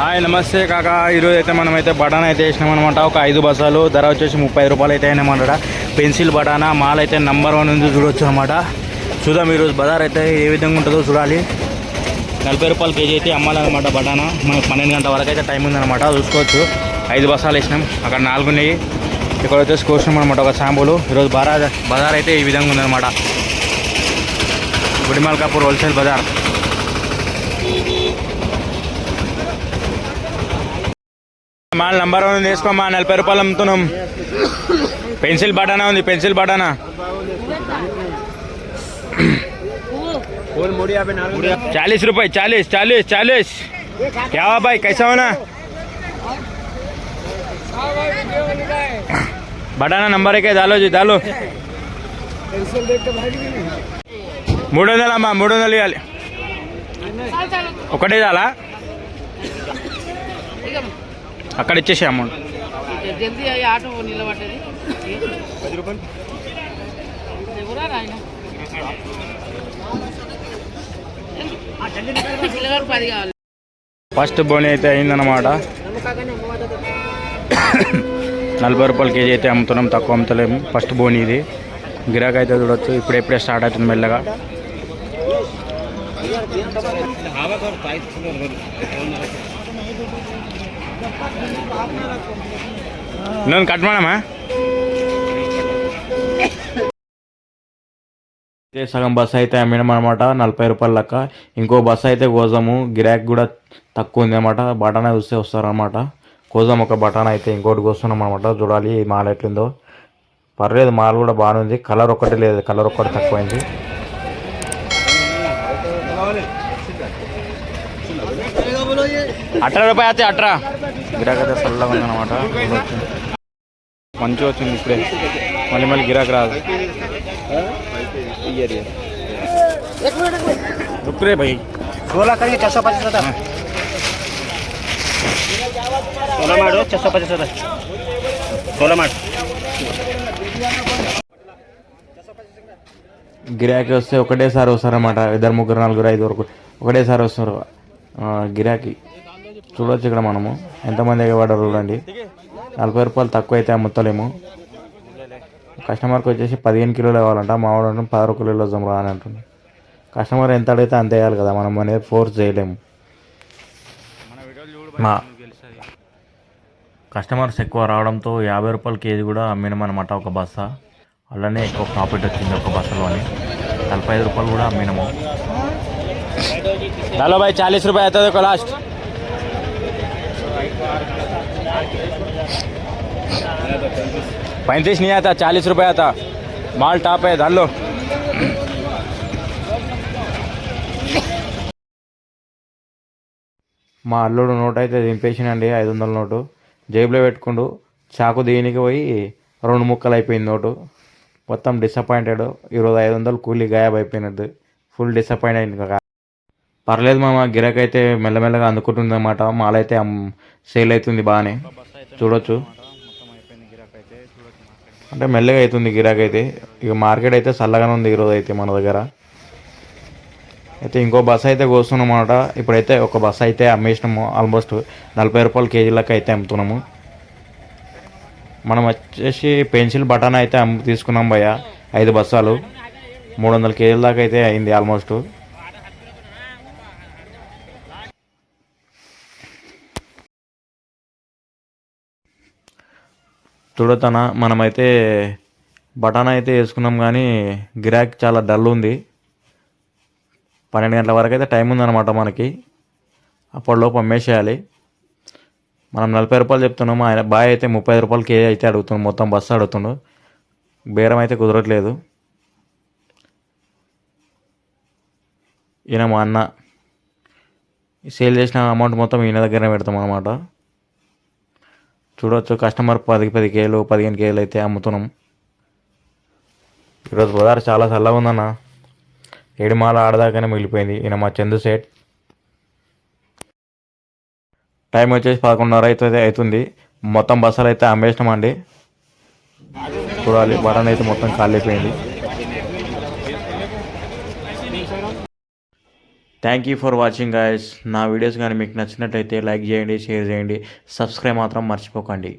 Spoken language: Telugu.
హాయ్ నమస్తే కాక. ఈరోజు అయితే మనం అయితే బటానా అయితే వేసినాం అనమాట ఒక ఐదు బస్సాలు ధర వచ్చేసి ముప్పై రూపాయలు అయితే అయినామన్నమాట పెన్సిల్ బటానా మాల్ అయితే నంబర్ వన్ ఉంది చూడొచ్చు అనమాట చూద్దాం ఈరోజు బజార్ అయితే ఏ విధంగా ఉంటుందో చూడాలి. నలభై రూపాయలు కేజీ అయితే అమ్మాలన్నమాట బటానా మనకు పన్నెండు గంటల వరకు అయితే టైం ఉందన్నమాట. చూసుకోవచ్చు. ఐదు బస్సాలు వేసినాం. అక్కడ నాలుగు ఉన్నాయి. ఇక్కడ వచ్చేసి కోసినాం అనమాట ఒక శాంపుల్ ఈరోజు బజార్ బజార్ అయితే ఈ విధంగా ఉందన్నమాట. Gudimalkapur wholesale Bazar. Mall number one తీసుకోమా నలభై రూపాయలు అమ్ముతున్నాం పెన్సిల్ బటానా ఉంది పెన్సిల్ బటానా चालीस रुपए चालीस चालीस चालीस क्या हुआ भाई कैसा होना బటానా నంబర్ ఎక్కే దాలో జీ దాలో మూడు వందలు అమ్మా మూడు వందలు ఇవ్వాలి ఒకటే చాలా అక్కడ ఇచ్చేసి అమౌంట్. జల్దీ అయ్యి ఆటో నిలబడ్డది. పది రూపాయలు? ఎవరా ఆయన పిల్లగారు పది కావాలి. ఫస్ట్ బోని అయితే అయిందన్నమాట. నలభై రూపాయల కేజీ అయితే అమ్ముతున్నాం తక్కువ అమ్ముతలేము. ఫస్ట్ బోని ఇది. గిరాక్ అయితే చూడొచ్చు ఇప్పుడెప్పుడే స్టార్ట్ అవుతుంది మెల్లగా. నేను కట్ ಮಾಡಮ್ಮ అయితే సగం బస్సు అయితే అమ్మినాం అనమాట నలభై రూపాయల లెక్క ఇంకో బస్సు అయితే కోసాము గిరాక్ కూడా తక్కువ ఉంది అనమాట బటానా చూస్తే వస్తారనమాట కోసాం ఒక బటానా అయితే ఇంకోటి కోస్తున్నాం అనమాట చూడాలి ఈ మాల్ ఎట్లుందో పర్లేదు మాల్ కూడా బాగానే ఉంది కలర్ ఒక్కటి లేదు కలర్ ఒక్కటి తక్కువైంది అట్రా రూపాయి అయితే అట్రా గిరాక్ అయితే చల్లగా ఉందన్నమాట మంచిగా వచ్చింది ఇప్పుడే మళ్ళీ మళ్ళీ గిరాక్ రాదు रुक रे भाई सोलह करिए छः सौ पचास होता सोलह मारो छः सौ पचास होता सोलह मार గిరాకీ వస్తే ఒకటేసారి వస్తారన్నమాట ఇద్దరు ముగ్గురు నలుగురు ఐదు వరకు ఒకటేసారి వస్తారు ఆ, గిరాకీ చూడొచ్చు ఇక్కడ మనము. ఎంతమంది ఎగబడ్డారు చూడండి. నలభై రూపాయలు తక్కువ అయితే అమ్ముతలేము. కస్టమర్కి వచ్చేసి పదిహేను కిలోలు కావాలంట. మావాడు అంటే పదహారు కిలోలు జమరా అని అంటుంది కస్టమర్ ఎంత అడిగితే అంత వేయాలి కదా. మనం అనేది ఫోర్స్ చేయలేము. మా కస్టమర్స్ ఎక్కువ రావడంతో యాభై రూపాయల కేజీ కూడా అమ్మినాం అనమాట ఒక బస్సా. అలానే ఎక్కువ ప్రాఫిట్ వచ్చింది ఒక బస్సులోని. నలభై ఐదు రూపాయలు కూడా అమ్మినాము. హలో భాయ్ చాలీస్ రూపాయ అవుతుంది ఒక లాస్ట్ पैंतीस नहीं आता चालीस रुपये आता माल टॉप है डाल लो మా అల్లుడు నోట్ అయితే దింపేసినండి ఐదు వందల నోటు జేబులో పెట్టుకుండు చాకు దీనికి పోయి రెండు ముక్కలు అయిపోయింది నోటు మొత్తం డిసప్పాయింటెడ్ ఈరోజు ఐదు వందలు కూలీ గాయబ్ అయిపోయినట్టు ఫుల్ డిసప్పాయింట్ అయింది ఇంకా పర్లేదు మామ గిరాక్ అయితే మెల్లమెల్లగా అందుకుంటుంది అనమాట మాల అయితే సేల్ అవుతుంది బాగానే చూడొచ్చు. అంటే మెల్లగా అవుతుంది గిరాక్ అయితే ఇక మార్కెట్ అయితే చల్లగానే ఉంది ఈరోజు అయితే మన దగ్గర. అయితే ఇంకో బస్ అయితే కోస్తున్నాం అనమాట ఇప్పుడైతే ఒక బస్ అయితే అమ్మేసినాము. ఆల్మోస్ట్ నలభై రూపాయల కేజీలకు అయితే అమ్ముతున్నాము. మనం వచ్చేసి పెన్సిల్ బటన్ అయితే అమ్ము తీసుకున్నాం భయ్య. ఐదు బస్సాలు. మూడు వందల కేజీల దాకా అయితే అయింది ఆల్మోస్ట్. చూడతన మనమైతే బటానా అయితే వేసుకున్నాం కానీ గిరాక్ చాలా డల్ ఉంది. పన్నెండు గంటల వరకు అయితే టైం ఉందన్నమాట మనకి. అప్పటిలోపు అమ్మేసేయాలి. మనం నలభై రూపాయలు చెప్తున్నాము ఆయన బాయ్ అయితే ముప్పై ఐదు రూపాయలు కేజీ అయితే అడుగుతున్నాం మొత్తం బస్సు అడుగుతుండు. బేరం అయితే కుదరట్లేదు. ఈయన మా అన్న. సేల్ చేసిన అమౌంట్ మొత్తం ఈయన దగ్గరనే పెడతాం అనమాట చూడవచ్చు కస్టమర్ పది పది కేలు పదిహేను కేలు అయితే అమ్ముతున్నాం. ఈరోజు బజార్ చాలా చల్లగా ఉందన్న. ఏడుమాల ఆడదాకానే మిగిలిపోయింది. ఈయన మా చందు సేట్. టైం వచ్చేసి పదకొండున్నర అయితే అవుతుంది. మొత్తం బస్సులు అయితే అమ్మేసినామండి. చూడాలి. బటన్ అయితే మొత్తం ఖాళీ అయిపోయింది. Thank you for watching guys నా వీడియోస్ కానీ మీకు నచ్చినట్లయితే లైక్ చేయండి షేర్ చేయండి సబ్స్క్రైబ్ మాత్రం మర్చిపోకండి.